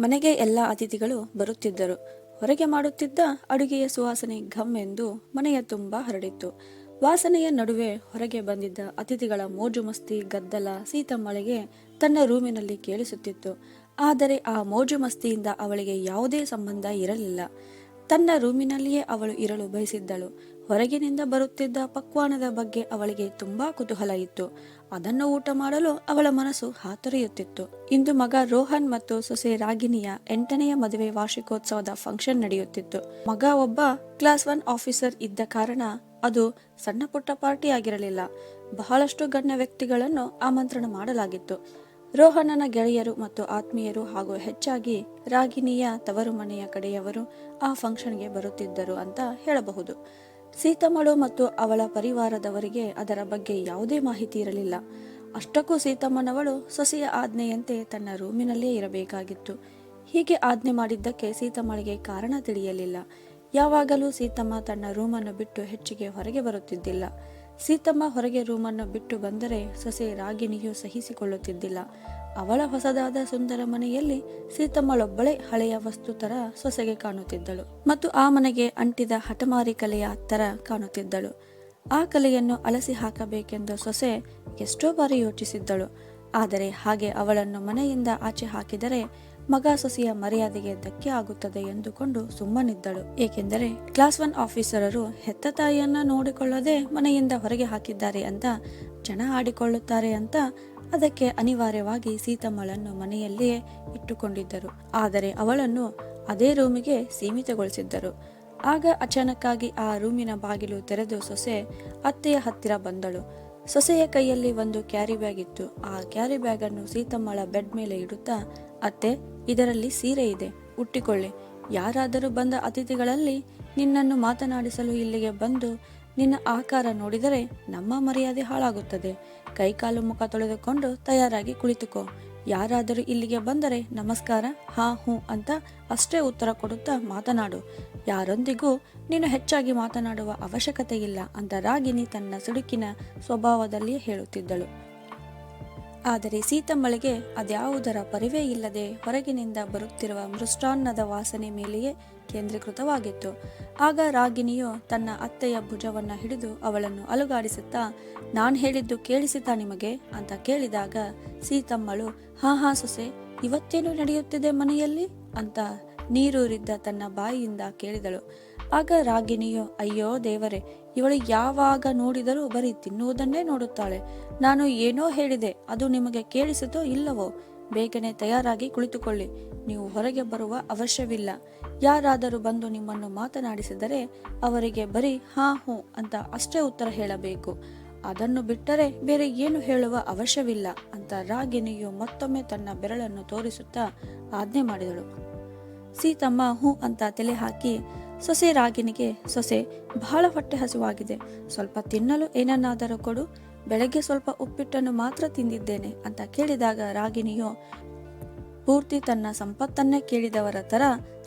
ಮನೆಗೆ ಎಲ್ಲ ಅತಿಥಿಗಳು ಬರುತ್ತಿದ್ದರು. ಹೊರಗೆ ಮಾಡುತ್ತಿದ್ದ ಅಡುಗೆಯ ಸುವಾಸನೆ ಘಮ್ ಎಂದು ಮನೆಯ ತುಂಬ ಹರಡಿತ್ತು. ವಾಸನೆಯ ನಡುವೆ ಹೊರಗೆ ಬಂದಿದ್ದ ಅತಿಥಿಗಳ ಮೋಜು ಮಸ್ತಿ, ಗದ್ದಲ, ಸೀತಮ್ಮಳಿಗೆ ತನ್ನ ರೂಮಿನಲ್ಲಿ ಕೇಳಿಸುತ್ತಿತ್ತು. ಆದರೆ ಆ ಮೋಜು ಮಸ್ತಿಯಿಂದ ಅವಳಿಗೆ ಯಾವುದೇ ಸಂಬಂಧ ಇರಲಿಲ್ಲ. ತನ್ನ ರೂಮಿನಲ್ಲಿಯೇ ಅವಳು ಇರಲು ಬಯಸಿದ್ದಳು. ಹೊರಗಿನಿಂದ ಬರುತ್ತಿದ್ದ ಪಕ್ವಾನದ ಬಗ್ಗೆ ಅವಳಿಗೆ ತುಂಬಾ ಕುತೂಹಲ ಇತ್ತು. ಅದನ್ನು ಊಟ ಮಾಡಲು ಅವಳ ಮನಸ್ಸು ಹಾತೊರೆಯುತ್ತಿತ್ತು. ಇಂದು ಮಗ ರೋಹನ್ ಮತ್ತು ಸೊಸೆ ರಾಗಿಣಿಯ ಎಂಟನೆಯ ಮದುವೆ ವಾರ್ಷಿಕೋತ್ಸವದ ಫಂಕ್ಷನ್ ನಡೆಯುತ್ತಿತ್ತು. ಮಗ ಒಬ್ಬ ಕ್ಲಾಸ್ ಒನ್ ಆಫೀಸರ್ ಇದ್ದ ಕಾರಣ ಅದು ಸಣ್ಣ ಪುಟ್ಟ ಪಾರ್ಟಿ ಆಗಿರಲಿಲ್ಲ. ಬಹಳಷ್ಟು ಗಣ್ಯ ವ್ಯಕ್ತಿಗಳನ್ನು ಆಮಂತ್ರಣ ಮಾಡಲಾಗಿತ್ತು. ರೋಹನನ ಗೆಳೆಯರು ಮತ್ತು ಆತ್ಮೀಯರು ಹಾಗೂ ಹೆಚ್ಚಾಗಿ ರಾಗಿಣಿಯ ತವರು ಮನೆಯ ಕಡೆಯವರು ಆ ಫಂಕ್ಷನ್ಗೆ ಬರುತ್ತಿದ್ದರು ಅಂತ ಹೇಳಬಹುದು. ಸೀತಮ್ಮಳು ಮತ್ತು ಅವಳ ಪರಿವಾರದವರಿಗೆ ಅದರ ಬಗ್ಗೆ ಯಾವುದೇ ಮಾಹಿತಿ ಇರಲಿಲ್ಲ. ಅಷ್ಟಕ್ಕೂ ಸೀತಮ್ಮನವಳು ಸೊಸೆಯ ಆಜ್ಞೆಯಂತೆ ತನ್ನ ರೂಮಿನಲ್ಲೇ ಇರಬೇಕಾಗಿತ್ತು. ಹೀಗೆ ಆಜ್ಞೆ ಮಾಡಿದ್ದಕ್ಕೆ ಸೀತಮ್ಮಳಿಗೆ ಕಾರಣ ತಿಳಿಯಲಿಲ್ಲ. ಯಾವಾಗಲೂ ಸೀತಮ್ಮ ತನ್ನ ರೂಮನ್ನು ಬಿಟ್ಟು ಹೆಚ್ಚಿಗೆ ಹೊರಗೆ ಬರುತ್ತಿದ್ದಿಲ್ಲ. ಸೀತಮ್ಮ ಹೊರಗೆ ರೂಮನ್ನು ಬಿಟ್ಟು ಬಂದರೆ ಸೊಸೆ ರಾಗಿಣಿಯು ಸಹಿಸಿಕೊಳ್ಳುತ್ತಿದ್ದಿಲ್ಲ. ಅವಳ ಹೊಸದಾದ ಸುಂದರ ಮನೆಯಲ್ಲಿ ಸೀತಮ್ಮಳೊಬ್ಬಳೇ ಹಳೆಯ ವಸ್ತು ತರ ಸೊಸೆಗೆ ಕಾಣುತ್ತಿದ್ದಳು ಮತ್ತು ಆ ಮನೆಗೆ ಅಂಟಿದ ಹಠಮಾರಿ ಕಲೆಯ ತರ ಕಾಣುತ್ತಿದ್ದಳು. ಆ ಕಲೆಯನ್ನು ಅಲಸಿ ಹಾಕಬೇಕೆಂದು ಸೊಸೆ ಎಷ್ಟೋ ಬಾರಿ ಯೋಚಿಸಿದ್ದಳು. ಆದರೆ ಹಾಗೆ ಅವಳನ್ನು ಮನೆಯಿಂದ ಆಚೆ ಹಾಕಿದರೆ ಮಗ ಸೊಸೆಯ ಮರ್ಯಾದೆಗೆ ಧಕ್ಕೆ ಆಗುತ್ತದೆ ಎಂದುಕೊಂಡು ಸುಮ್ಮನಿದ್ದಳು. ಏಕೆಂದರೆ ಕ್ಲಾಸ್ ಒನ್ ಆಫೀಸರರು ಹೆತ್ತ ತಾಯಿಯನ್ನ ನೋಡಿಕೊಳ್ಳದೆ ಮನೆಯಿಂದ ಹೊರಗೆ ಹಾಕಿದ್ದಾರೆ ಅಂತ, ಜನ ಆಡಿಕೊಳ್ಳುತ್ತಾರೆ ಅಂತ ಅದಕ್ಕೆ ಅನಿವಾರ್ಯವಾಗಿ ಸೀತಮ್ಮಳನ್ನು ಮನೆಯಲ್ಲಿಯೇ ಇಟ್ಟುಕೊಂಡಿದ್ದರು. ಆದರೆ ಅವಳನ್ನು ಅದೇ ರೂಮಿಗೆ ಸೀಮಿತಗೊಳಿಸಿದ್ದರು. ಆಗ ಅಚಾನಕ್ಕಾಗಿ ಆ ರೂಮಿನ ಬಾಗಿಲು ತೆರೆದು ಸೊಸೆ ಅತ್ತೆಯ ಹತ್ತಿರ ಬಂದಳು. ಸೊಸೆಯ ಕೈಯಲ್ಲಿ ಒಂದು ಕ್ಯಾರಿ ಬ್ಯಾಗ್ ಇತ್ತು. ಆ ಕ್ಯಾರಿ ಬ್ಯಾಗ್ ಅನ್ನು ಸೀತಮ್ಮಳ ಬೆಡ್ ಮೇಲೆ ಇಡುತ್ತಾ ಅತ್ತೆ, ಇದರಲ್ಲಿ ಸೀರೆ ಇದೆ. ಉಟ್ಟಿಕೊಳ್ಳಿ ಯಾರಾದರೂ ಬಂದ ಅತಿಥಿಗಳಲ್ಲಿ ನಿನ್ನನ್ನು ಮಾತನಾಡಿಸಲು ಇಲ್ಲಿಗೆ ಬಂದು ನಿನ್ನ ಆಕಾರ ನೋಡಿದರೆ ನಮ್ಮ ಮರ್ಯಾದೆ ಹಾಳಾಗುತ್ತದೆ. ಕೈಕಾಲು ಮುಖ ತೊಳೆದುಕೊಂಡು ತಯಾರಾಗಿ ಕುಳಿತುಕೋ. ಯಾರಾದರೂ ಇಲ್ಲಿಗೆ ಬಂದರೆ ನಮಸ್ಕಾರ, ಹಾ ಹೂ ಅಂತ ಅಷ್ಟೇ ಉತ್ತರ ಕೊಡುತ್ತಾ ಮಾತನಾಡು. ಯಾರೊಂದಿಗೂ ನೀನು ಹೆಚ್ಚಾಗಿ ಮಾತನಾಡುವ ಅವಶ್ಯಕತೆ ಇಲ್ಲ ಅಂತ ರಾಗಿನಿ ತನ್ನ ಸುಡುಕಿನ ಸ್ವಭಾವದಲ್ಲಿಯೇ ಹೇಳುತ್ತಿದ್ದಳು. ಆದರೆ ಸೀತಮ್ಮಳಿಗೆ ಅದ್ಯಾವುದರ ಪರಿವೇ ಇಲ್ಲದೆ ಹೊರಗಿನಿಂದ ಬರುತ್ತಿರುವ ಮೃಷ್ಟಾನ್ನದ ವಾಸನೆ ಮೇಲೆಯೇ ಕೇಂದ್ರೀಕೃತವಾಗಿತ್ತು. ಆಗ ರಾಗಿಣಿಯು ತನ್ನ ಅತ್ತೆಯ ಭುಜವನ್ನ ಹಿಡಿದು ಅವಳನ್ನು ಅಲುಗಾಡಿಸುತ್ತಾ, ನಾನು ಹೇಳಿದ್ದು ಕೇಳಿಸಿತಾ ನಿಮಗೆ? ಅಂತ ಕೇಳಿದಾಗ ಸೀತಮ್ಮಳು, ಹಾ ಹಾ, ಸೊಸೆ, ಇವತ್ತೇನು ನಡೆಯುತ್ತಿದೆ ಮನೆಯಲ್ಲಿ? ಅಂತ ನೀರೂರಿದ್ದ ತನ್ನ ಬಾಯಿಯಿಂದ ಕೇಳಿದಳು. ಆಗ ರಾಗಿಣಿಯು, ಅಯ್ಯೋ ದೇವರೇ, ಇವಳು ಯಾವಾಗ ನೋಡಿದರೂ ಬರೀ ತಿನ್ನುವುದನ್ನೇ ನೋಡುತ್ತಾಳೆ. ನಾನು ಏನೋ ಹೇಳಿದೆ, ಅದು ನಿಮಗೆ ಕೇಳಿಸಿತೋ ಇಲ್ಲವೋ? ಬೇಗನೆ ತಯಾರಾಗಿ ಕುಳಿತುಕೊಳ್ಳಿ. ನೀವು ಹೊರಗೆ ಬರುವ ಅವಶ್ಯವಿಲ್ಲ. ಯಾರಾದರೂ ಬಂದು ನಿಮ್ಮನ್ನು ಮಾತನಾಡಿಸಿದರೆ ಅವರಿಗೆ ಬರೀ ಹಾ, ಹೂ ಅಂತ ಅಷ್ಟೇ ಉತ್ತರ ಹೇಳಬೇಕು. ಅದನ್ನು ಬಿಟ್ಟರೆ ಬೇರೆ ಏನು ಹೇಳುವ ಅವಶ್ಯವಿಲ್ಲ ಅಂತ ರಾಗಿಣಿಯು ಮತ್ತೊಮ್ಮೆ ತನ್ನ ಬೆರಳನ್ನು ತೋರಿಸುತ್ತಾ ಆಜ್ಞೆ ಮಾಡಿದಳು. ಸೀತಮ್ಮ ಹೂ ಅಂತ ತಲೆ ಹಾಕಿ ಸೊಸೆ ರಾಗಿನಿಗೆ ಸೊಸೆ ಬಹಳ ಹೊಟ್ಟೆ ಹಸುವಾಗಿದೆ. ಸ್ವಲ್ಪ ತಿನ್ನಲು ಏನನ್ನಾದರೂ ಕೊಡು. ಬೆಳಗ್ಗೆ ಸ್ವಲ್ಪ ಉಪ್ಪಿಟ್ಟನ್ನು ಮಾತ್ರ ತಿಂದಿದ್ದೇನೆ ಅಂತ ಕೇಳಿದಾಗ ರಾಗಿಣಿಯು ಪೂರ್ತಿ ತನ್ನ ಸಂಪತ್ತನ್ನೇ ಕೇಳಿದವರ ತರ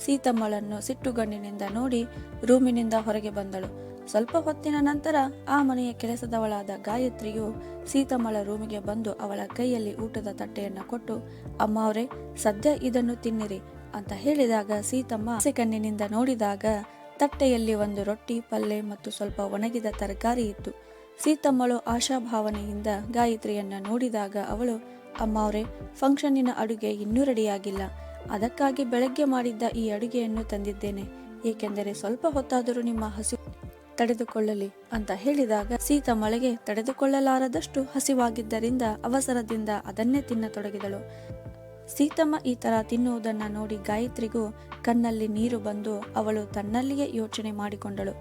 ಸೀತಮ್ಮಳನ್ನು ಸಿಟ್ಟುಗಣ್ಣಿನಿಂದ ನೋಡಿ ರೂಮಿನಿಂದ ಹೊರಗೆ ಬಂದಳು. ಸ್ವಲ್ಪ ಹೊತ್ತಿನ ನಂತರ ಆ ಮನೆಯ ಕೆಲಸದವಳಾದ ಗಾಯತ್ರಿಯು ಸೀತಮ್ಮಳ ರೂಮಿಗೆ ಬಂದು ಅವಳ ಕೈಯಲ್ಲಿ ಊಟದ ತಟ್ಟೆಯನ್ನು ಕೊಟ್ಟು, ಅಮ್ಮ ಅವರೇ, ಸದ್ಯ ಇದನ್ನು ತಿನ್ನಿರಿ. ಅಂತ ಹೇಳಿದಾಗ ಸೀತಮ್ಮ ಕಣ್ಣಿನಿಂದ ನೋಡಿದಾಗ ತಟ್ಟೆಯಲ್ಲಿ ಒಂದು ರೊಟ್ಟಿ, ಪಲ್ಲೆ ಮತ್ತು ಸ್ವಲ್ಪ ಒಣಗಿದ ತರಕಾರಿ ಇತ್ತು. ಸೀತಮ್ಮಳು ಆಶಾಭಾವನೆಯಿಂದ ಗಾಯತ್ರಿಯನ್ನ ನೋಡಿದಾಗ ಅವಳು, ಅಮ್ಮ ಅವರೇ, ಫಂಕ್ಷನ್ನಿನ ಅಡುಗೆ ಇನ್ನೂ ರೆಡಿಯಾಗಿಲ್ಲ. ಅದಕ್ಕಾಗಿ ಬೆಳಗ್ಗೆ ಮಾಡಿದ್ದ ಈ ಅಡುಗೆಯನ್ನು ತಂದಿದ್ದೇನೆ. ಏಕೆಂದರೆ ಸ್ವಲ್ಪ ಹೊತ್ತಾದರೂ ನಿಮ್ಮ ಹಸಿ ತಡೆದುಕೊಳ್ಳಲಿ ಅಂತ ಹೇಳಿದಾಗ ಸೀತಮ್ಮಳಿಗೆ ತಡೆದುಕೊಳ್ಳಲಾರದಷ್ಟು ಹಸಿವಾಗಿದ್ದರಿಂದ ಅವಸರದಿಂದ ಅದನ್ನೇ ತಿನ್ನತೊಡಗಿದಳು. ಸೀತಮ್ಮ ಈ ಥರ ತಿನ್ನುವುದನ್ನು ನೋಡಿ ಗಾಯತ್ರಿಗೂ ಕಣ್ಣಲ್ಲಿ ನೀರು ಬಂದು ಅವಳು ತನ್ನಲ್ಲಿಯೇ ಯೋಚನೆ ಮಾಡಿಕೊಂಡಳು.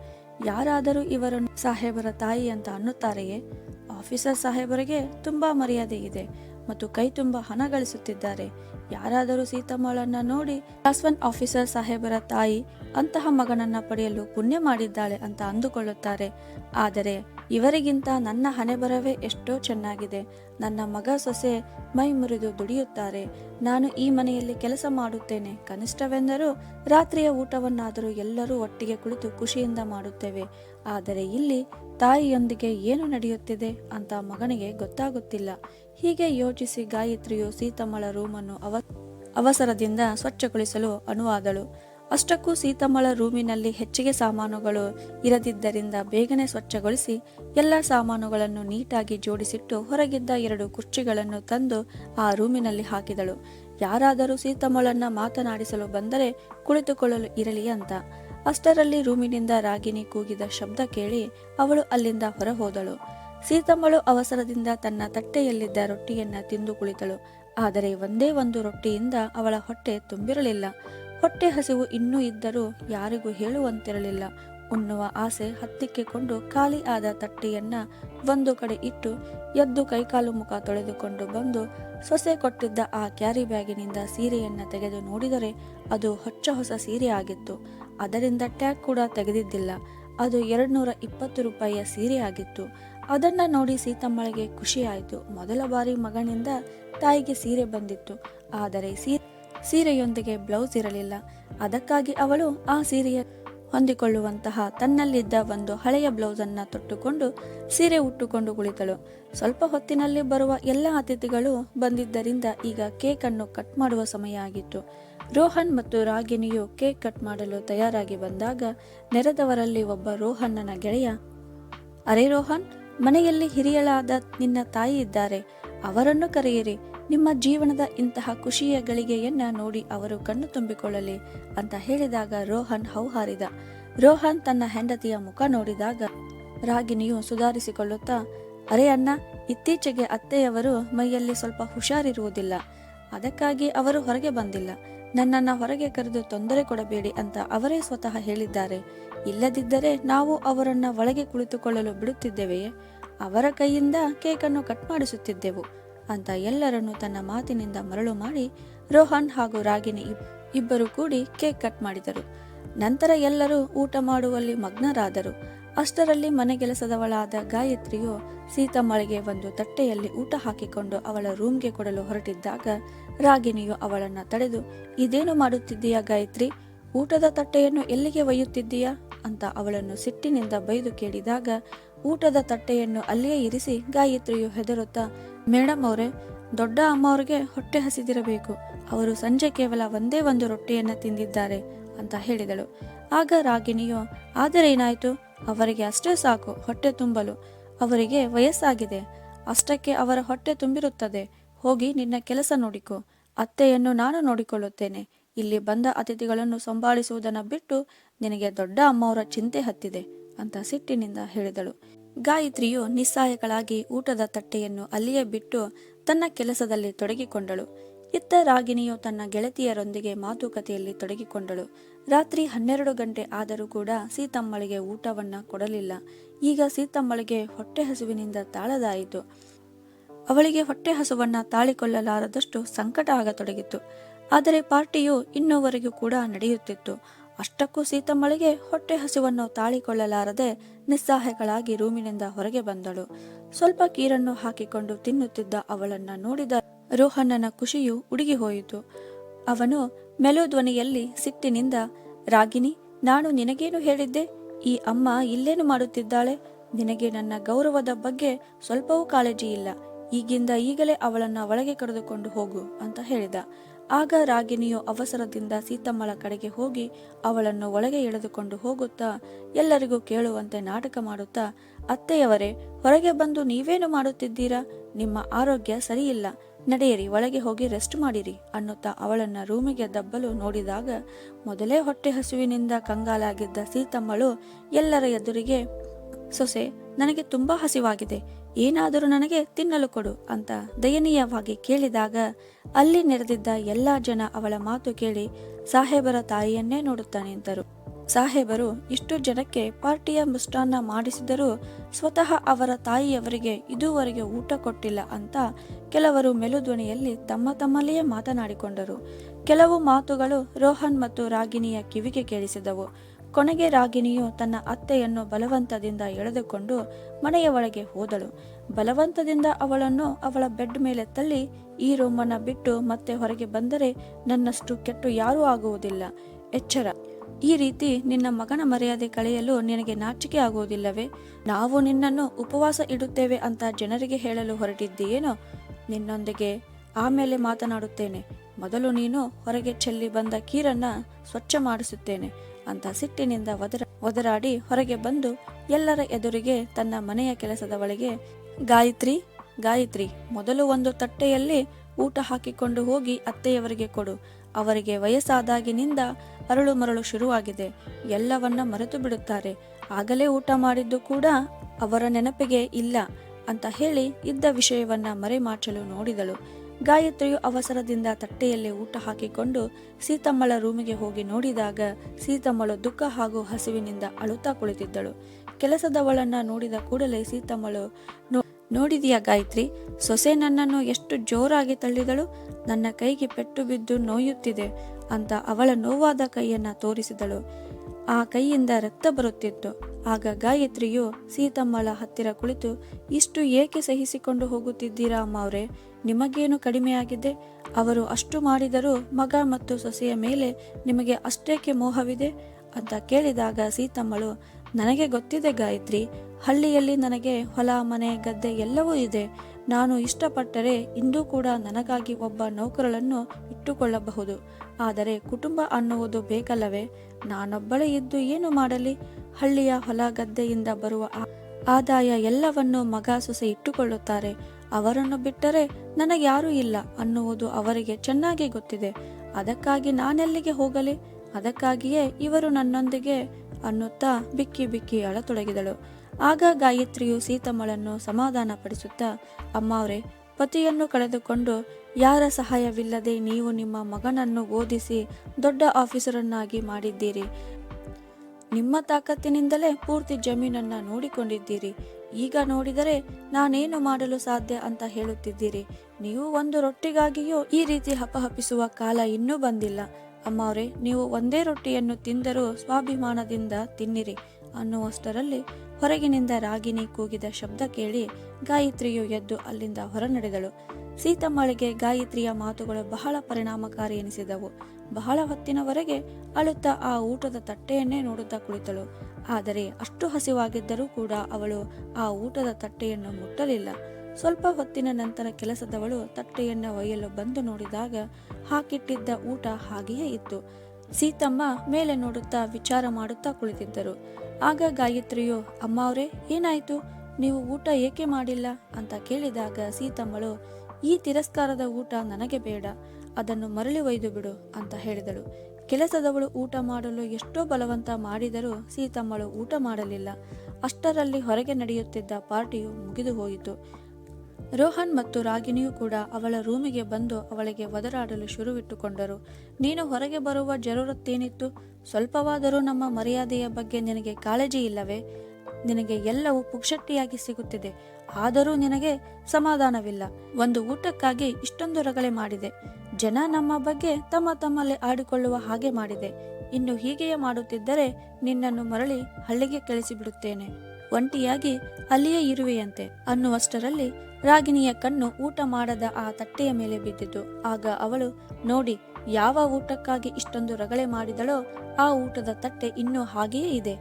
ಯಾರಾದರೂ ಇವರನ್ನು ಸಾಹೇಬರ ತಾಯಿ ಅಂತ ಅನ್ನುತ್ತಾರೆಯೇ? ಆಫೀಸರ್ ಸಾಹೇಬರಿಗೆ ತುಂಬಾ ಮರ್ಯಾದೆ ಇದೆ ಮತ್ತು ಕೈ ತುಂಬ ಹಣ ಗಳಿಸುತ್ತಿದ್ದಾರೆ. ಯಾರಾದರೂ ಸೀತಮ್ಮಳನ್ನ ನೋಡಿ ಕ್ಲಾಸ್ ಒನ್ ಆಫೀಸರ್ ಸಾಹೇಬರ ತಾಯಿ ಅಂತಹ ಮಗನನ್ನ ಪಡೆಯಲು ಪುಣ್ಯ ಮಾಡಿದ್ದಾಳೆ ಅಂತ ಅಂದುಕೊಳ್ಳುತ್ತಾರೆ. ಆದರೆ ಇವರಿಗಿಂತ ನನ್ನ ಹಣೆಬರವೇ ಎಷ್ಟೋ ಚೆನ್ನಾಗಿದೆ. ನನ್ನ ಮಗ ಸೊಸೆ ಮೈ ಮುರಿದು ದುಡಿಯುತ್ತಾರೆ. ನಾನು ಈ ಮನೆಯಲ್ಲಿ ಕೆಲಸ ಮಾಡುತ್ತೇನೆ. ಕನಿಷ್ಠವೆಂದರೂ ರಾತ್ರಿಯ ಊಟವನ್ನಾದರೂ ಎಲ್ಲರೂ ಒಟ್ಟಿಗೆ ಕುಳಿತು ಖುಷಿಯಿಂದ ಮಾಡುತ್ತೇವೆ. ಆದರೆ ಇಲ್ಲಿ ತಾಯಿಯೊಂದಿಗೆ ಏನು ನಡೆಯುತ್ತಿದೆ ಅಂತ ಮಗನಿಗೆ ಗೊತ್ತಾಗುತ್ತಿಲ್ಲ. ಹೀಗೆ ಯೋಚಿಸಿ ಗಾಯತ್ರಿಯು ಸೀತಮ್ಮಳ ರೂಮನ್ನು ಅವ ಅವಸರದಿಂದ ಸ್ವಚ್ಛಗೊಳಿಸಲು ಅನುವಾದಳು. ಅಷ್ಟಕ್ಕೂ ಸೀತಮ್ಮಳ ರೂಮಿನಲ್ಲಿ ಹೆಚ್ಚಿಗೆ ಸಾಮಾನುಗಳು ಇರದಿದ್ದರಿಂದ ಬೇಗನೆ ಸ್ವಚ್ಛಗೊಳಿಸಿ ಎಲ್ಲ ಸಾಮಾನುಗಳನ್ನು ನೀಟಾಗಿ ಜೋಡಿಸಿಟ್ಟು ಹೊರಗಿದ್ದ ಎರಡು ಕುರ್ಚಿಗಳನ್ನು ತಂದು ಆ ರೂಮಿನಲ್ಲಿ ಹಾಕಿದಳು. ಯಾರಾದರೂ ಸೀತಮ್ಮಳನ್ನ ಮಾತನಾಡಿಸಲು ಬಂದರೆ ಕುಳಿತುಕೊಳ್ಳಲು ಇರಲಿ ಅಂತ. ಅಷ್ಟರಲ್ಲಿ ರೂಮಿನಿಂದ ರಾಗಿಣಿ ಕೂಗಿದ ಶಬ್ದ ಕೇಳಿ ಅವಳು ಅಲ್ಲಿಂದ ಹೊರ ಹೋದಳು ಸೀತಮ್ಮಳು ಅವಸರದಿಂದ ತನ್ನ ತಟ್ಟೆಯಲ್ಲಿದ್ದ ರೊಟ್ಟಿಯನ್ನ ತಿಂದು ಕುಳಿತಳು. ಆದರೆ ಒಂದೇ ಒಂದು ರೊಟ್ಟಿಯಿಂದ ಅವಳ ಹೊಟ್ಟೆ ತುಂಬಿರಲಿಲ್ಲ. ಹೊಟ್ಟೆ ಹಸಿವು ಇನ್ನೂ ಇದ್ದರೂ ಯಾರಿಗೂ ಹೇಳುವಂತಿರಲಿಲ್ಲ. ಉಣ್ಣುವ ಆಸೆ ಹತ್ತಿಕ್ಕಿಕೊಂಡು ಖಾಲಿ ಆದ ತಟ್ಟೆಯನ್ನ ಒಂದು ಕಡೆ ಇಟ್ಟು ಎದ್ದು ಕೈಕಾಲು ಮುಖ ತೊಳೆದುಕೊಂಡು ಬಂದು ಸೊಸೆ ಕೊಟ್ಟಿದ್ದ ಆ ಕ್ಯಾರಿ ಬ್ಯಾಗಿನಿಂದ ಸೀರೆಯನ್ನ ತೆಗೆದು ನೋಡಿದರೆ ಅದು ಹೊಚ್ಚ ಹೊಸ ಸೀರೆ ಆಗಿತ್ತು. ಅದರಿಂದ ಟ್ಯಾಗ್ ಕೂಡ ತೆಗೆದಿದ್ದಿಲ್ಲ. ಅದು ಎರಡ್ನೂರ ಇಪ್ಪತ್ತು ರೂಪಾಯಿಯ ಸೀರೆ ಆಗಿತ್ತು. ಅದನ್ನ ನೋಡಿ ಸೀತಮ್ಮಳಿಗೆ ಖುಷಿಯಾಯಿತು ಮೊದಲ ಬಾರಿ ಮಗನಿಂದ ತಾಯಿಗೆ ಸೀರೆ ಬಂದಿತ್ತು. ಆದರೆ ಸೀರೆ ಸೀರೆಯೊಂದಿಗೆ ಬ್ಲೌಸ್ ಇರಲಿಲ್ಲ. ಅದಕ್ಕಾಗಿ ಅವಳು ಆ ಸೀರೆಯ ಹೊಂದಿಕೊಳ್ಳುವಂತಹ ತನ್ನಲ್ಲಿದ್ದ ಒಂದು ಹಳೆಯ ಬ್ಲೌಸ್ ಅನ್ನ ತೊಟ್ಟುಕೊಂಡು ಸೀರೆ ಉಟ್ಟುಕೊಂಡು ಕುಳಿತಳು. ಸ್ವಲ್ಪ ಹೊತ್ತಿನಲ್ಲಿ ಬರುವ ಎಲ್ಲ ಅತಿಥಿಗಳು ಬಂದಿದ್ದರಿಂದ ಈಗ ಕೇಕ್ ಅನ್ನು ಕಟ್ ಮಾಡುವ ಸಮಯ ಆಗಿತ್ತು. ರೋಹನ್ ಮತ್ತು ರಾಗಿಣಿಯು ಕೇಕ್ ಕಟ್ ಮಾಡಲು ತಯಾರಾಗಿ ಬಂದಾಗ ನೆರೆದವರಲ್ಲಿ ಒಬ್ಬ ರೋಹನ್ನನ ಗೆಳೆಯ, ಅರೆ ರೋಹನ್, ಮನೆಯಲ್ಲಿ ಹಿರಿಯಳಾದ ನಿನ್ನ ತಾಯಿ ಇದ್ದಾರೆ. ಅವರನ್ನು ಕರೆಯಿರಿ. ನಿಮ್ಮ ಜೀವನದ ಇಂತಹ ಖುಷಿಯ ಗಳಿಗೆಯನ್ನ ನೋಡಿ ಅವರು ಕಣ್ಣು ತುಂಬಿಕೊಳ್ಳಲಿ ಅಂತ ಹೇಳಿದಾಗ ರೋಹನ್ ಹೌಹಾರಿದ. ರೋಹನ್ ತನ್ನ ಹೆಂಡತಿಯ ಮುಖ ನೋಡಿದಾಗ ರಾಗಿಣಿಯು ಸುಧಾರಿಸಿಕೊಳ್ಳುತ್ತಾ, ಅರೆ ಅಣ್ಣ, ಇತ್ತೀಚೆಗೆ ಅತ್ತೆಯವರು ಮೈಯಲ್ಲಿ ಸ್ವಲ್ಪ ಹುಷಾರಿರುವುದಿಲ್ಲ. ಅದಕ್ಕಾಗಿ ಅವರು ಹೊರಗೆ ಬಂದಿಲ್ಲ. ನನ್ನನ್ನ ಹೊರಗೆ ಕರೆದು ತೊಂದರೆ ಕೊಡಬೇಡಿ ಅಂತ ಅವರೇ ಸ್ವತಃ ಹೇಳಿದ್ದಾರೆ. ಇಲ್ಲದಿದ್ದರೆ ನಾವು ಅವರನ್ನ ಒಳಗೆ ಕುಳಿತುಕೊಳ್ಳಲು ಬಿಡುತ್ತಿದ್ದೇವೆಯೇ? ಅವರ ಕೈಯಿಂದ ಕೇಕನ್ನು ಕಟ್ ಮಾಡಿಸುತ್ತಿದ್ದೆವು. ಅಂತ ಎಲ್ಲರನ್ನು ತನ್ನ ಮಾತಿನಿಂದ ಮರಳು ಮಾಡಿ ರೋಹನ್ ಹಾಗೂ ರಾಗಿಣಿ ಇಬ್- ಇಬ್ಬರು ಕೂಡಿ ಕೇಕ್ ಕಟ್ ಮಾಡಿದರು. ನಂತರ ಎಲ್ಲರೂ ಊಟ ಮಾಡುವಲ್ಲಿ ಮಗ್ನರಾದರು. ಅಷ್ಟರಲ್ಲಿ ಮನೆಗೆಲಸದವಳಾದ ಗಾಯತ್ರಿಯು ಸೀತಮ್ಮಳಿಗೆ ಒಂದು ತಟ್ಟೆಯಲ್ಲಿ ಊಟ ಹಾಕಿಕೊಂಡು ಅವಳ ರೂಮ್ಗೆ ಕೊಡಲು ಹೊರಟಿದ್ದಾಗ ರಾಗಿಣಿಯು ಅವಳನ್ನ ತಡೆದು, ಇದೇನು ಮಾಡುತ್ತಿದ್ದೀಯಾ ಗಾಯತ್ರಿ? ಊಟದ ತಟ್ಟೆಯನ್ನು ಎಲ್ಲಿಗೆ ಒಯ್ಯುತ್ತಿದ್ದೀಯಾ? ಅಂತ ಅವಳನ್ನು ಸಿಟ್ಟಿನಿಂದ ಬೈದು ಕೇಳಿದಾಗ, ಊಟದ ತಟ್ಟೆಯನ್ನು ಅಲ್ಲಿಯೇ ಇರಿಸಿ, ಗಾಯತ್ರಿಯು ಹೆದರುತ್ತಾ ಮೇಡಮ್ ಅವರೇ, ದೊಡ್ಡ ಅಮ್ಮವ್ರಿಗೆ ಹೊಟ್ಟೆ ಹಸಿದಿರಬೇಕು. ಅವರು ಸಂಜೆ ಕೇವಲ ಒಂದೇ ಒಂದು ರೊಟ್ಟಿಯನ್ನು ತಿಂದಿದ್ದಾರೆ ಅಂತ ಹೇಳಿದಳು. ಆಗ ರಾಗಿಣಿಯು, ಆದರೆ ಏನಾಯ್ತು? ಅವರಿಗೆ ಅಷ್ಟೇ ಸಾಕು, ಹೊಟ್ಟೆ ತುಂಬಲು. ಅವರಿಗೆ ವಯಸ್ಸಾಗಿದೆ. ಅಷ್ಟಕ್ಕೆ ಅವರ ಹೊಟ್ಟೆ ತುಂಬಿರುತ್ತದೆ. ಹೋಗಿ ನಿನ್ನ ಕೆಲಸ ನೋಡಿಕೊ. ಅತ್ತೆಯನ್ನು ನಾನು ನೋಡಿಕೊಳ್ಳುತ್ತೇನೆ. ಇಲ್ಲಿ ಬಂದ ಅತಿಥಿಗಳನ್ನು ಸಂಭಾಳಿಸುವುದನ್ನು ಬಿಟ್ಟು ನಿನಗೆ ದೊಡ್ಡ ಅಮ್ಮವರ ಚಿಂತೆ ಹತ್ತಿದೆ. ಅಂತ ಸಿಟ್ಟಿನಿಂದ ಹೇಳಿದಳು. ಗಾಯತ್ರಿಯು ನಿಸ್ಸಹಾಯಕಳಾಗಿ ಊಟದ ತಟ್ಟೆಯನ್ನು ಅಲ್ಲಿಯೇ ಬಿಟ್ಟು ತನ್ನ ಕೆಲಸದಲ್ಲಿ ತೊಡಗಿಕೊಂಡಳು. ಇತ್ತ ರಾಗಿಣಿಯು ತನ್ನ ಗೆಳತಿಯರೊಂದಿಗೆ ಮಾತುಕತೆಯಲ್ಲಿ ತೊಡಗಿಕೊಂಡಳು. ರಾತ್ರಿ ಹನ್ನೆರಡು ಗಂಟೆ ಆದರೂ ಕೂಡ ಸೀತಮ್ಮಳಿಗೆ ಊಟವನ್ನ ಕೊಡಲಿಲ್ಲ. ಈಗ ಸೀತಮ್ಮಳಿಗೆ ಹೊಟ್ಟೆ ಹಸುವಿನಿಂದ ತಾಳದಾಯಿತು ಅವಳಿಗೆ ಹೊಟ್ಟೆ ಹಸುವನ್ನ ತಾಳಿಕೊಳ್ಳಲಾರದಷ್ಟು ಸಂಕಟ ಆಗತೊಡಗಿತ್ತು. ಆದರೆ ಪಾರ್ಟಿಯು ಇನ್ನೂವರೆಗೂ ಕೂಡ ನಡೆಯುತ್ತಿತ್ತು. ಅಷ್ಟಕ್ಕೂ ಸೀತಮ್ಮಳಿಗೆ ಹೊಟ್ಟೆ ಹಸುವನ್ನು ತಾಳಿಕೊಳ್ಳಲಾರದೆ ನಿಸ್ಸಹಾಯಗಳಾಗಿ ರೂಮಿನಿಂದ ಹೊರಗೆ ಬಂದಳು. ಸ್ವಲ್ಪ ಕೀರನ್ನು ಹಾಕಿಕೊಂಡು ತಿನ್ನುತ್ತಿದ್ದ ಅವಳನ್ನ ನೋಡಿದ ರೋಹಣ್ಣನ ಖುಷಿಯು ಉಡುಗಿ ಹೋಯಿತು ಅವನು, ಮೆಲು ಧ್ವನಿಯಲ್ಲಿ ಸಿಟ್ಟಿನಿಂದ ರಾಗಿನಿ ನಾನು ನಿನಗೇನು ಹೇಳಿದ್ದೆ? ಈ ಅಮ್ಮ ಇಲ್ಲೇನು ಮಾಡುತ್ತಿದ್ದಾಳೆ? ನಿನಗೆ ನನ್ನ ಗೌರವದ ಬಗ್ಗೆ ಸ್ವಲ್ಪವೂ ಕಾಳಜಿ ಇಲ್ಲ. ಈಗಿಂದ ಈಗಲೇ ಅವಳನ್ನ ಒಳಗೆ ಕರೆದುಕೊಂಡು ಹೋಗು, ಅಂತ ಹೇಳಿದ. ಆಗ ರಾಗಿಣಿಯು ಅವಸರದಿಂದ ಸೀತಮ್ಮಳ ಕಡೆಗೆ ಹೋಗಿ ಅವಳನ್ನು ಒಳಗೆ ಎಳೆದುಕೊಂಡು ಹೋಗುತ್ತಾ ಎಲ್ಲರಿಗೂ ಕೇಳುವಂತೆ ನಾಟಕ ಮಾಡುತ್ತಾ, ಅತ್ತೆಯವರೇ, ಹೊರಗೆ ಬಂದು ನೀವೇನು ಮಾಡುತ್ತಿದ್ದೀರಾ? ನಿಮ್ಮ ಆರೋಗ್ಯ ಸರಿಯಿಲ್ಲ. ನಡೆಯಿರಿ, ಒಳಗೆ ಹೋಗಿ ರೆಸ್ಟ್ ಮಾಡಿರಿ, ಅನ್ನುತ್ತಾ ಅವಳನ್ನ ರೂಮಿಗೆ ದಬ್ಬಲು ನೋಡಿದಾಗ ಮೊದಲೇ ಹೊಟ್ಟೆ ಹಸುವಿನಿಂದ ಕಂಗಾಲಾಗಿದ್ದ ಸೀತಮ್ಮಳು ಎಲ್ಲರ ಎದುರಿಗೆ, ಸೊಸೆ, ನನಗೆ ತುಂಬಾ ಹಸಿವಾಗಿದೆ. ಏನಾದರೂ ನನಗೆ ತಿನ್ನಲು ಕೊಡು ಅಂತ ದಯನೀಯವಾಗಿ ಕೇಳಿದಾಗ ಅಲ್ಲಿ ನೆರೆದಿದ್ದ ಎಲ್ಲಾ ಜನ ಅವಳ ಮಾತು ಕೇಳಿ ಸಾಹೇಬರ ತಾಯಿಯನ್ನೇ ನೋಡುತ್ತಾ ನಿಂತರು ಸಾಹೇಬರು ಇಷ್ಟು ಜನಕ್ಕೆ ಪಾರ್ಟಿಯ ಮುಷ್ಟಾನ್ನ ಮಾಡಿಸಿದರೂ ಸ್ವತಃ ಅವರ ತಾಯಿಯವರಿಗೆ ಇದುವರೆಗೆ ಊಟ ಕೊಟ್ಟಿಲ್ಲ ಅಂತ ಕೆಲವರು ಮೆಲುದ್ವನಿಯಲ್ಲಿ ತಮ್ಮ ತಮ್ಮಲ್ಲಿಯೇ ಮಾತನಾಡಿಕೊಂಡರು. ಕೆಲವು ಮಾತುಗಳು ರೋಹನ್ ಮತ್ತು ರಾಗಿಣಿಯ ಕಿವಿಗೆ ಕೇಳಿಸಿದವು. ಕೊನೆಗೆ ರಾಗಿಣಿಯು ತನ್ನ ಅತ್ತೆಯನ್ನು ಬಲವಂತದಿಂದ ಎಳೆದುಕೊಂಡು ಮನೆಯ ಒಳಗೆ ಹೋದಳು. ಬಲವಂತದಿಂದ ಅವಳನ್ನು ಅವಳ ಬೆಡ್ ಮೇಲೆ ತಳ್ಳಿ, ಈ ರೂಮನ್ನ ಬಿಟ್ಟು ಮತ್ತೆ ಹೊರಗೆ ಬಂದರೆ ನನ್ನಷ್ಟು ಕೆಟ್ಟು ಯಾರೂ ಆಗುವುದಿಲ್ಲ. ಎಚ್ಚರ. ಈ ರೀತಿ ನಿನ್ನ ಮಗನ ಮರ್ಯಾದೆ ಕಳೆಯಲು ನಿನಗೆ ನಾಚಿಕೆ ಆಗುವುದಿಲ್ಲವೇ? ನಾವು ನಿನ್ನನ್ನು ಉಪವಾಸ ಇಡುತ್ತೇವೆ ಅಂತ ಜನರಿಗೆ ಹೇಳಲು ಹೊರಟಿದ್ದೀಯೇನೋ? ನಿನ್ನೊಂದಿಗೆ ಆಮೇಲೆ ಮಾತನಾಡುತ್ತೇನೆ. ಮೊದಲು ನೀನು ಹೊರಗೆ ಚೆಲ್ಲಿ ಬಂದ ಕೀರನ್ನ ಸ್ವಚ್ಛ ಮಾಡಿಸುತ್ತೇನೆ. ಅಂತ ಸಿಟ್ಟಿನಿಂದ ಒದರ, ಒದರಾಡಿ ಹೊರಗೆ ಬಂದು ಎಲ್ಲರ ಎದುರಿಗೆ ತನ್ನ ಮನೆಯ ಕೆಲಸದ ಒಳಗೆ, ಗಾಯತ್ರಿ ಗಾಯತ್ರಿ, ಮೊದಲು ಒಂದು ತಟ್ಟೆಯಲ್ಲಿ ಊಟ ಹಾಕಿಕೊಂಡು ಹೋಗಿ ಅತ್ತೆಯವರಿಗೆ ಕೊಡು. ಅವರಿಗೆ ವಯಸ್ಸಾದಾಗಿನಿಂದ ಅರಳು ಮರಳು ಶುರುವಾಗಿದೆ. ಎಲ್ಲವನ್ನ ಮರೆತು ಬಿಡುತ್ತಾರೆ. ಆಗಲೇ ಊಟ ಮಾಡಿದ್ದು ಕೂಡ ಅವರ ನೆನಪಿಗೆ ಇಲ್ಲ ಅಂತ ಹೇಳಿ ಇದ್ದ ವಿಷಯವನ್ನ ಮರೆಮಾಚಲು ನೋಡಿದಳು. ಗಾಯತ್ರಿಯು ಅವಸರದಿಂದ ತಟ್ಟೆಯಲ್ಲಿ ಊಟ ಹಾಕಿಕೊಂಡು ಸೀತಮ್ಮಳ ರೂಮಿಗೆ ಹೋಗಿ ನೋಡಿದಾಗ ಸೀತಮ್ಮಳು ದುಃಖ ಹಾಗೂ ಹಸಿವಿನಿಂದ ಅಳುತ್ತಾ ಕುಳಿತಿದ್ದಳು. ಕೆಲಸದವಳನ್ನ ನೋಡಿದ ಕೂಡಲೇ ಸೀತಮ್ಮಳು ನೋಡಿದೀಯಾ ಗಾಯತ್ರಿ? ಸೊಸೆ ನನ್ನನ್ನು ಎಷ್ಟು ಜೋರಾಗಿ ತಳ್ಳಿದಳು. ನನ್ನ ಕೈಗೆ ಪೆಟ್ಟು ಬಿದ್ದು ನೋಯುತ್ತಿದೆ ಅಂತ ಅವಳ ನೋವಾದ ಕೈಯನ್ನ ತೋರಿಸಿದಳು. ಆ ಕೈಯಿಂದ ರಕ್ತ ಬರುತ್ತಿತ್ತು. ಆಗ ಗಾಯತ್ರಿಯು ಸೀತಮ್ಮಳ ಹತ್ತಿರ ಕುಳಿತು, ಇಷ್ಟು ಏಕೆ ಸಹಿಸಿಕೊಂಡು ಹೋಗುತ್ತಿದ್ದೀರಾ ಅಮ್ಮವ್ರೆ ನಿಮಗೇನು ಕಡಿಮೆಯಾಗಿದೆ? ಅವರು ಅಷ್ಟು ಮಾಡಿದರೂ ಮಗ ಮತ್ತು ಸೊಸೆಯ ಮೇಲೆ ನಿಮಗೆ ಅಷ್ಟೇಕೆ ಮೋಹವಿದೆ? ಅಂತ ಕೇಳಿದಾಗ ಸೀತಮ್ಮಳು, ನನಗೆ ಗೊತ್ತಿದೆ ಗಾಯತ್ರಿ, ಹಳ್ಳಿಯಲ್ಲಿ ನನಗೆ ಹೊಲ, ಮನೆ, ಗದ್ದೆ ಎಲ್ಲವೂ ಇದೆ. ನಾನು ಇಷ್ಟಪಟ್ಟರೆ ಇಂದೂ ಕೂಡ ನನಗಾಗಿ ಒಬ್ಬ ನೌಕರಳನ್ನು ಇಟ್ಟುಕೊಳ್ಳಬಹುದು. ಆದರೆ ಕುಟುಂಬ ಅನ್ನುವುದು ಬೇಕಲ್ಲವೇ? ನಾನೊಬ್ಬಳೇ ಇದ್ದು ಏನು ಮಾಡಲಿ? ಹಳ್ಳಿಯ ಹೊಲ ಗದ್ದೆಯಿಂದ ಬರುವ ಆದಾಯ ಎಲ್ಲವನ್ನೂ ಮಗ ಸೊಸೆ ಇಟ್ಟುಕೊಳ್ಳುತ್ತಾರೆ. ಅವರನ್ನು ಬಿಟ್ಟರೆ ನನಗ್ಯಾರೂ ಇಲ್ಲ ಅನ್ನುವುದು ಅವರಿಗೆ ಚೆನ್ನಾಗಿ ಗೊತ್ತಿದೆ. ಅದಕ್ಕಾಗಿ ನಾನೆಲ್ಲಿಗೆ ಹೋಗಲಿ? ಅದಕ್ಕಾಗಿಯೇ ಇವರು ನನ್ನೊಂದಿಗೆ ಅನ್ನುತ್ತಾ ಬಿಕ್ಕಿ ಬಿಕ್ಕಿ ಅಳತೊಡಗಿದಳು. ಆಗ ಗಾಯತ್ರಿಯು ಸೀತಮ್ಮಳನ್ನು ಸಮಾಧಾನಪಡಿಸುತ್ತಾ, ಅಮ್ಮವ್ರೆ, ಪತಿಯನ್ನು ಕಳೆದುಕೊಂಡು ಯಾರ ಸಹಾಯವಿಲ್ಲದೆ ನೀವು ನಿಮ್ಮ ಮಗನನ್ನು ಓದಿಸಿ ದೊಡ್ಡ ಆಫೀಸರನ್ನಾಗಿ ಮಾಡಿದ್ದೀರಿ. ನಿಮ್ಮ ತಾಕತ್ತಿನಿಂದಲೇ ಪೂರ್ತಿ ಜಮೀನನ್ನ ನೋಡಿಕೊಂಡಿದ್ದೀರಿ. ಈಗ ನೋಡಿದರೆ ನಾನೇನು ಮಾಡಲು ಸಾಧ್ಯ ಅಂತ ಹೇಳುತ್ತಿದ್ದೀರಿ. ನೀವು ಒಂದು ರೊಟ್ಟಿಗಾಗಿಯೂ ಈ ರೀತಿ ಹಪಹಪಿಸುವ ಕಾಲ ಇನ್ನೂ ಬಂದಿಲ್ಲ. ಅಮ್ಮವ್ರೆ, ನೀವು ಒಂದೇ ರೊಟ್ಟಿಯನ್ನು ತಿಂದರೂ ಸ್ವಾಭಿಮಾನದಿಂದ ತಿನ್ನಿರಿ ಅನ್ನುವಷ್ಟರಲ್ಲಿ ಹೊರಗಿನಿಂದ ರಾಗಿಣಿ ಕೂಗಿದ ಶಬ್ದ ಕೇಳಿ ಗಾಯತ್ರಿಯು ಎದ್ದು ಅಲ್ಲಿಂದ ಹೊರನಡೆದಳು. ಸೀತಮ್ಮಳಿಗೆ ಗಾಯತ್ರಿಯ ಮಾತುಗಳು ಬಹಳ ಪರಿಣಾಮಕಾರಿ ಎನಿಸಿದವು. ಬಹಳ ಹೊತ್ತಿನವರೆಗೆ ಅಳುತ್ತಾ ಆ ಊಟದ ತಟ್ಟೆಯನ್ನೇ ನೋಡುತ್ತಾ ಕುಳಿತಳು. ಆದರೆ ಅಷ್ಟು ಹಸಿವಾಗಿದ್ದರೂ ಕೂಡ ಅವಳು ಆ ಊಟದ ತಟ್ಟೆಯನ್ನು ಮುಟ್ಟಲಿಲ್ಲ. ಸ್ವಲ್ಪ ಹೊತ್ತಿನ ನಂತರ ಕೆಲಸದವಳು ತಟ್ಟೆಯನ್ನು ಒಯ್ಯಲು ಬಂದು ನೋಡಿದಾಗ ಹಾಕಿಟ್ಟಿದ್ದ ಊಟ ಹಾಗೆಯೇ ಇತ್ತು. ಸೀತಮ್ಮ ಮೇಲೆ ನೋಡುತ್ತಾ ವಿಚಾರ ಮಾಡುತ್ತಾ ಕುಳಿತಿದ್ದರು. ಆಗ ಗಾಯತ್ರಿಯು ಅವರೇ ಏನಾಯಿತು? ನೀವು ಊಟ ಏಕೆ ಮಾಡಿಲ್ಲ? ಅಂತ ಕೇಳಿದಾಗ ಸೀತಮ್ಮಳು, ಈ ತಿರಸ್ಕಾರದ ಊಟ ನನಗೆ ಬೇಡ, ಅದನ್ನು ಮರಳಿ ಒಯ್ದು ಬಿಡು, ಅಂತ ಹೇಳಿದಳು. ಕೆಲಸದವಳು ಊಟ ಮಾಡಲು ಎಷ್ಟೋ ಬಲವಂತ ಮಾಡಿದರೂ ಸೀತಮ್ಮಳು ಊಟ ಮಾಡಲಿಲ್ಲ. ಅಷ್ಟರಲ್ಲಿ ಹೊರಗೆ ನಡೆಯುತ್ತಿದ್ದ ಪಾರ್ಟಿಯು ಮುಗಿದು ಹೋಯಿತು. ರೋಹನ್ ಮತ್ತು ರಾಗಿಣಿಯೂ ಕೂಡ ಅವಳ ರೂಮಿಗೆ ಬಂದು ಅವಳಿಗೆ ಒದರಾಡಲು ಶುರುವಿಟ್ಟುಕೊಂಡರು. ನೀನು ಹೊರಗೆ ಬರುವ ಜರೂರತ್ತೇನಿತ್ತು? ಸ್ವಲ್ಪವಾದರೂ ನಮ್ಮ ಮರ್ಯಾದೆಯ ಬಗ್ಗೆ ನಿನಗೆ ಕಾಳಜಿ ಇಲ್ಲವೇ? ನಿನಗೆ ಎಲ್ಲವೂ ಪುಕ್ಷಟ್ಟಿಯಾಗಿ ಸಿಗುತ್ತಿದೆ. ಆದರೂ ನಿನಗೆ ಸಮಾಧಾನವಿಲ್ಲ. ಒಂದು ಊಟಕ್ಕಾಗಿ ಇಷ್ಟೊಂದು ರಗಳೆ ಮಾಡಿದೆ. ಜನ ನಮ್ಮ ಬಗ್ಗೆ ತಮ್ಮ ತಮ್ಮಲ್ಲಿ ಆಡಿಕೊಳ್ಳುವ ಹಾಗೆ ಮಾಡಿದೆ. ಇನ್ನು ಹೀಗೆಯೇ ಮಾಡುತ್ತಿದ್ದರೆ ನಿನ್ನನ್ನು ಮರಳಿ ಹಳ್ಳಿಗೆ ಕಳಿಸಿಬಿಡುತ್ತೇನೆ. ಒಂಟಿಯಾಗಿ ಅಲ್ಲಿಯೇ ಇರುವೆಯಂತೆ ಅನ್ನುವಷ್ಟರಲ್ಲಿ ರಾಗಿಣಿಯ ಕಣ್ಣು ಊಟ ಮಾಡದ ಆ ತಟ್ಟೆಯ ಮೇಲೆ ಬಿದ್ದಿತು. ಆಗ ಅವಳು, ನೋಡಿ, ಯಾವ ಊಟಕ್ಕಾಗಿ ಇಷ್ಟೊಂದು ರಗಳೆ ಮಾಡಿದಳೋ ಆ ಊಟದ ತಟ್ಟೆ ಇನ್ನೂ ಹಾಗೆಯೇ ಇದೆ.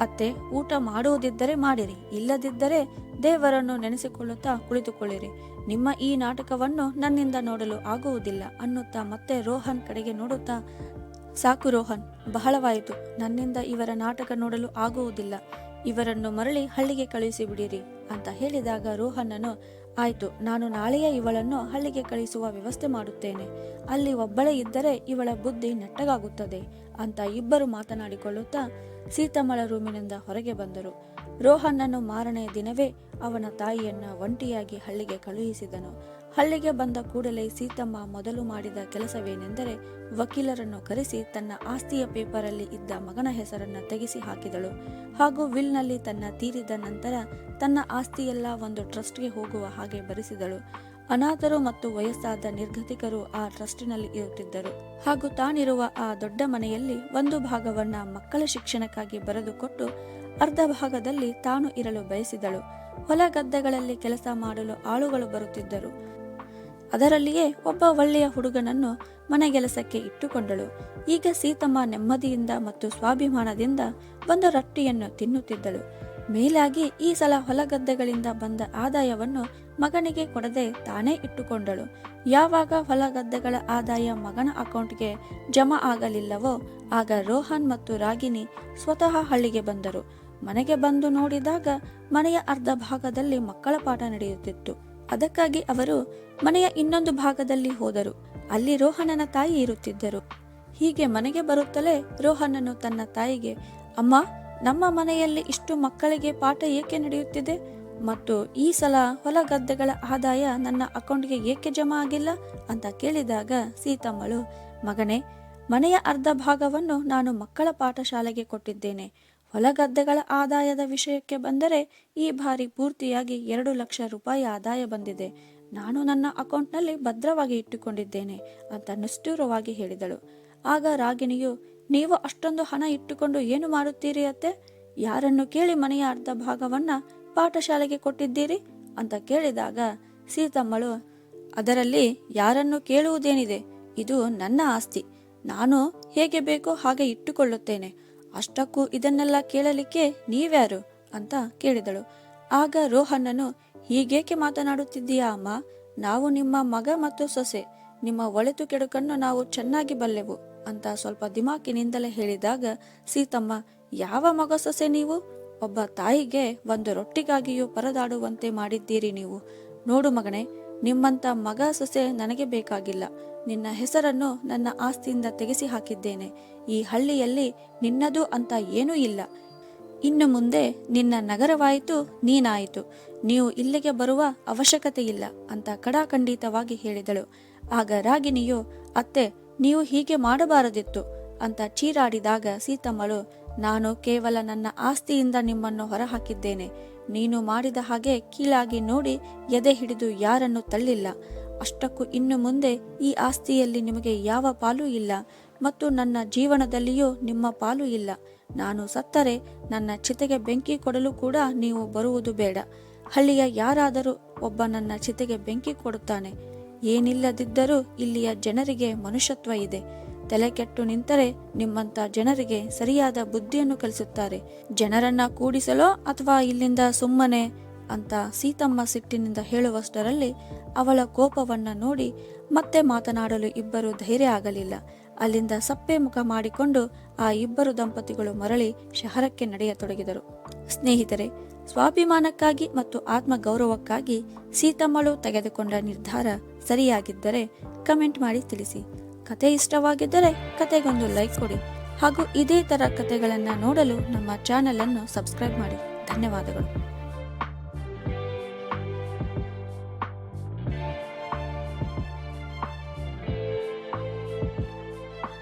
ಅತ್ತೆ, ಊಟ ಮಾಡುವುದಿದ್ದರೆ ಮಾಡಿರಿ, ಇಲ್ಲದಿದ್ದರೆ ದೇವರನ್ನು ನೆನೆಸಿಕೊಳ್ಳುತ್ತಾ ಕುಳಿತುಕೊಳ್ಳಿರಿ. ನಿಮ್ಮ ಈ ನಾಟಕವನ್ನು ನನ್ನಿಂದ ನೋಡಲು ಆಗುವುದಿಲ್ಲ, ಅನ್ನುತ್ತಾ ಮತ್ತೆ ರೋಹನ್ ಕಡೆಗೆ ನೋಡುತ್ತಾ, ಸಾಕು ರೋಹನ್, ಬಹಳವಾಯಿತು. ನನ್ನಿಂದ ಇವರ ನಾಟಕ ನೋಡಲು ಆಗುವುದಿಲ್ಲ. ಇವರನ್ನು ಮರಳಿ ಹಳ್ಳಿಗೆ ಕಳುಹಿಸಿ ಬಿಡಿರಿ ಅಂತ ಹೇಳಿದಾಗ ರೋಹನನು ಆಯ್ತು, ನಾನು ನಾಳೆಯೇ ಇವಳನ್ನು ಹಳ್ಳಿಗೆ ಕಳಿಸುವ ವ್ಯವಸ್ಥೆ ಮಾಡುತ್ತೇನೆ. ಅಲ್ಲಿ ಒಬ್ಬಳೇ ಇದ್ದರೆ ಇವಳ ಬುದ್ಧಿ ನೆಟ್ಟಗಾಗುತ್ತದೆ ಅಂತ ಇಬ್ಬರು ಮಾತನಾಡಿಕೊಳ್ಳುತ್ತಾ ಸೀತಮ್ಮಳ ರೂಮಿನಿಂದ ಹೊರಗೆ ಬಂದರು. ರೋಹನ್ನನು ಮಾರನೆಯ ದಿನವೇ ಅವನ ತಾಯಿಯನ್ನ ಒಂಟಿಯಾಗಿ ಹಳ್ಳಿಗೆ ಕಳುಹಿಸಿದನು. ಹಳ್ಳಿಗೆ ಬಂದ ಕೂಡಲೇ ಸೀತಮ್ಮ ಮೊದಲು ಮಾಡಿದ ಕೆಲಸವೇನೆಂದರೆ ವಕೀಲರನ್ನು ಕರೆಸಿ ತನ್ನ ಆಸ್ತಿಯ ಪೇಪರಲ್ಲಿ ಇದ್ದ ಮಗನ ಹೆಸರನ್ನ ತೆಗೆಸಿ ಹಾಕಿದಳು. ಹಾಗೂ ವಿಲ್ನಲ್ಲಿ ತನ್ನ ತೀರಿದ ನಂತರ ತನ್ನ ಆಸ್ತಿಯೆಲ್ಲ ಒಂದು ಟ್ರಸ್ಟ್ಗೆ ಹೋಗುವ ಹಾಗೆ ಬರೆಸಿದಳು. ಅನಾಥರು ಮತ್ತು ವಯಸ್ಸಾದ ನಿರ್ಗತಿಕರು ಆ ಟ್ರಸ್ಟಿನಲ್ಲಿ ಇರುತ್ತಿದ್ದರು. ಹಾಗೂ ತಾನಿರುವ ಆ ದೊಡ್ಡ ಮನೆಯಲ್ಲಿ ಒಂದು ಭಾಗವನ್ನ ಮಕ್ಕಳ ಶಿಕ್ಷಣಕ್ಕಾಗಿ ಬರೆದುಕೊಟ್ಟು ಅರ್ಧ ಭಾಗದಲ್ಲಿ ತಾನು ಇರಲು ಬಯಸಿದಳು. ಹೊಲ ಗದ್ದೆಗಳಲ್ಲಿ ಕೆಲಸ ಮಾಡಲು ಆಳುಗಳು ಬರುತ್ತಿದ್ದರು. ಅದರಲ್ಲಿಯೇ ಒಬ್ಬ ಒಳ್ಳೆಯ ಹುಡುಗನನ್ನು ಮನೆಗೆಲಸಕ್ಕೆ ಇಟ್ಟುಕೊಂಡಳು. ಈಗ ಸೀತಮ್ಮ ನೆಮ್ಮದಿಯಿಂದ ಮತ್ತು ಸ್ವಾಭಿಮಾನದಿಂದ ಒಂದು ರೊಟ್ಟಿಯನ್ನು ತಿನ್ನುತ್ತಿದ್ದಳು. ಮೇಲಾಗಿ ಈ ಸಲ ಹೊಲಗದ್ದೆಗಳಿಂದ ಬಂದ ಆದಾಯವನ್ನು ಮಗನಿಗೆ ಕೊಡದೆ ತಾನೇ ಇಟ್ಟುಕೊಂಡಳು. ಯಾವಾಗ ಹೊಲಗದ್ದೆಗಳ ಆದಾಯ ಮಗನ ಅಕೌಂಟ್ಗೆ ಜಮಾ ಆಗಲಿಲ್ಲವೋ, ಆಗ ರೋಹನ್ ಮತ್ತು ರಾಗಿಣಿ ಸ್ವತಃ ಹಳ್ಳಿಗೆ ಬಂದರು. ಮನೆಗೆ ಬಂದು ನೋಡಿದಾಗ ಮನೆಯ ಅರ್ಧ ಭಾಗದಲ್ಲಿ ಮಕ್ಕಳ ಪಾಠ ನಡೆಯುತ್ತಿತ್ತು. ಅದಕ್ಕಾಗಿ ಅವರು ಮನೆಯ ಇನ್ನೊಂದು ಭಾಗದಲ್ಲಿ ಹೋದರು. ಅಲ್ಲಿ ರೋಹನನ ತಾಯಿ ಇರುತ್ತಿದ್ದರು. ಹೀಗೆ ಮನೆಗೆ ಬರುತ್ತಲೇ ರೋಹನನು ತನ್ನ ತಾಯಿಗೆ, ಅಮ್ಮ, ನಮ್ಮ ಮನೆಯಲ್ಲಿ ಇಷ್ಟು ಮಕ್ಕಳಿಗೆ ಪಾಠ ಏಕೆ ನಡೆಯುತ್ತಿದೆ? ಮತ್ತು ಈ ಸಲ ಹೊಲ ಗದ್ದೆಗಳ ಆದಾಯ ನನ್ನ ಅಕೌಂಟ್ಗೆ ಏಕೆ ಜಮಾ ಆಗಿಲ್ಲ? ಅಂತ ಕೇಳಿದಾಗ ಸೀತಮ್ಮಳು, ಮಗನೇ, ಮನೆಯ ಅರ್ಧ ಭಾಗವನ್ನು ನಾನು ಮಕ್ಕಳ ಪಾಠಶಾಲೆಗೆ ಕೊಟ್ಟಿದ್ದೇನೆ. ಹೊಲಗದ್ದೆಗಳ ಆದಾಯದ ವಿಷಯಕ್ಕೆ ಬಂದರೆ ಈ ಬಾರಿ ಪೂರ್ತಿಯಾಗಿ ಎರಡು ಲಕ್ಷ ರೂಪಾಯಿ ಆದಾಯ ಬಂದಿದೆ. ನಾನು ನನ್ನ ಅಕೌಂಟ್ನಲ್ಲಿ ಭದ್ರವಾಗಿ ಇಟ್ಟುಕೊಂಡಿದ್ದೇನೆ ಅಂತ ನಿಷ್ಠೂರವಾಗಿ ಹೇಳಿದಳು. ಆಗ ರಾಗಿಣಿಯು, ನೀವು ಅಷ್ಟೊಂದು ಹಣ ಇಟ್ಟುಕೊಂಡು ಏನು ಮಾಡುತ್ತೀರಿ ಅತ್ತೆ? ಯಾರನ್ನು ಕೇಳಿ ಮನೆಯ ಅರ್ಧ ಭಾಗವನ್ನ ಪಾಠಶಾಲೆಗೆ ಕೊಟ್ಟಿದ್ದೀರಿ? ಅಂತ ಕೇಳಿದಾಗ ಸೀತಮ್ಮಳು, ಅದರಲ್ಲಿ ಯಾರನ್ನು ಕೇಳುವುದೇನಿದೆ? ಇದು ನನ್ನ ಆಸ್ತಿ. ನಾನು ಹೇಗೆ ಬೇಕೋ ಹಾಗೆ ಇಟ್ಟುಕೊಳ್ಳುತ್ತೇನೆ. ಅಷ್ಟಕ್ಕೂ ಇದನ್ನೆಲ್ಲ ಕೇಳಲಿಕ್ಕೆ ನೀವ್ಯಾರು ಅಂತ ಕೇಳಿದಳು. ಆಗ ರೋಹನ್ನನು ಹೀಗೇಕೆ ಮಾತನಾಡುತ್ತಿದ್ದೀಯಾ ಅಮ್ಮ? ನಾವು ನಿಮ್ಮ ಮಗ ಮತ್ತು ಸೊಸೆ. ನಿಮ್ಮ ಒಳೆತು ಕೆಡುಕನ್ನು ನಾವು ಚೆನ್ನಾಗಿ ಬಲ್ಲೆವು ಅಂತ ಸ್ವಲ್ಪ ದಿಮಾಕಿನಿಂದಲೇ ಹೇಳಿದಾಗ, ಸೀತಮ್ಮ, ಯಾವ ಮಗ ಸೊಸೆ ನೀವು? ಒಬ್ಬ ತಾಯಿಗೆ ಒಂದು ರೊಟ್ಟಿಗಾಗಿಯೂ ಪರದಾಡುವಂತೆ ಮಾಡಿದ್ದೀರಿ ನೀವು. ನೋಡು ಮಗನೇ ನಿಮ್ಮಂತ ಮಗ ಸೊಸೆ ನನಗೆ ಬೇಕಾಗಿಲ್ಲ. ನಿನ್ನ ಹೆಸರನ್ನು ನನ್ನ ಆಸ್ತಿಯಿಂದ ತೆಗೆಸಿ ಹಾಕಿದ್ದೇನೆ ಈ ಹಳ್ಳಿಯಲ್ಲಿ ನಿನ್ನದು ಅಂತ ಏನೂ ಇಲ್ಲ. ಇನ್ನು ಮುಂದೆ ನಿನ್ನ ನಗರವಾಯಿತು, ನೀನಾಯಿತು. ನೀವು ಇಲ್ಲಿಗೆ ಬರುವ ಅವಶ್ಯಕತೆ ಇಲ್ಲ ಅಂತ ಕಡಾಖಂಡಿತವಾಗಿ ಹೇಳಿದಳು. ಆಗ ರಾಗಿಣಿಯು, ಅತ್ತೆ, ನೀವು ಹೀಗೆ ಮಾಡಬಾರದಿತ್ತು ಅಂತ ಚೀರಾಡಿದಾಗ ಸೀತಮ್ಮಳು, ನಾನು ಕೇವಲ ನನ್ನ ಆಸ್ತಿಯಿಂದ ನಿಮ್ಮನ್ನು ಹೊರಹಾಕಿದ್ದೇನೆ. ನೀನು ಮಾಡಿದ ಹಾಗೆ ಕೀಳಾಗಿ ನೋಡಿ ಎದೆ ಹಿಡಿದು ಯಾರನ್ನು ತಳ್ಳಿಲ್ಲ. ಅಷ್ಟಕ್ಕೂ ಇನ್ನು ಮುಂದೆ ಈ ಆಸ್ತಿಯಲ್ಲಿ ನಿಮಗೆ ಯಾವ ಪಾಲು ಇಲ್ಲ ಮತ್ತು ನನ್ನ ಜೀವನದಲ್ಲಿಯೂ ನಿಮ್ಮ ಪಾಲು ಇಲ್ಲ. ನಾನು ಸತ್ತರೆ ನನ್ನ ಚಿತೆಗೆ ಬೆಂಕಿ ಕೊಡಲು ಕೂಡ ನೀವು ಬರುವುದು ಬೇಡ. ಹಳ್ಳಿಯ ಯಾರಾದರೂ ಒಬ್ಬ ನನ್ನ ಚಿತೆಗೆ ಬೆಂಕಿ ಕೊಡುತ್ತಾನೆ. ಏನಿಲ್ಲದಿದ್ದರೂ ಇಲ್ಲಿಯ ಜನರಿಗೆ ಮನುಷ್ಯತ್ವ ಇದೆ. ತಲೆ ಕೆಟ್ಟು ನಿಂತರೆ ನಿಮ್ಮಂತ ಜನರಿಗೆ ಸರಿಯಾದ ಬುದ್ಧಿಯನ್ನು ಕಲಿಸುತ್ತಾರೆ. ಜನರನ್ನ ಕೂಡಿಸಲೋ ಅಥವಾ ಇಲ್ಲಿಂದ ಸುಮ್ಮನೆ ಅಂತ ಸೀತಮ್ಮ ಸಿಟ್ಟಿನಿಂದ ಹೇಳುವಷ್ಟರಲ್ಲಿ ಅವಳ ಕೋಪವನ್ನ ನೋಡಿ ಮತ್ತೆ ಮಾತನಾಡಲು ಇಬ್ಬರು ಧೈರ್ಯ ಆಗಲಿಲ್ಲ. ಅಲ್ಲಿಂದ ಸಪ್ಪೆ ಮುಖ ಮಾಡಿಕೊಂಡು ಆ ಇಬ್ಬರು ದಂಪತಿಗಳು ಮರಳಿ ಶಹರಕ್ಕೆ ನಡೆಯತೊಡಗಿದರು. ಸ್ನೇಹಿತರೆ, ಸ್ವಾಭಿಮಾನಕ್ಕಾಗಿ ಮತ್ತು ಆತ್ಮ ಗೌರವಕ್ಕಾಗಿ ಸೀತಮ್ಮಳು ತೆಗೆದುಕೊಂಡ ನಿರ್ಧಾರ ಸರಿಯಾಗಿದ್ದರೆ ಕಮೆಂಟ್ ಮಾಡಿ ತಿಳಿಸಿ. ಕತೆ ಇಷ್ಟವಾಗಿದ್ದರೆ ಕತೆಗೊಂದು ಲೈಕ್ ಕೊಡಿ ಹಾಗೂ ಇದೇ ಥರ ಕತೆಗಳನ್ನು ನೋಡಲು ನಮ್ಮ ಚಾನೆಲ್ ಅನ್ನು ಸಬ್ಸ್ಕ್ರೈಬ್ ಮಾಡಿ. ಧನ್ಯವಾದಗಳು.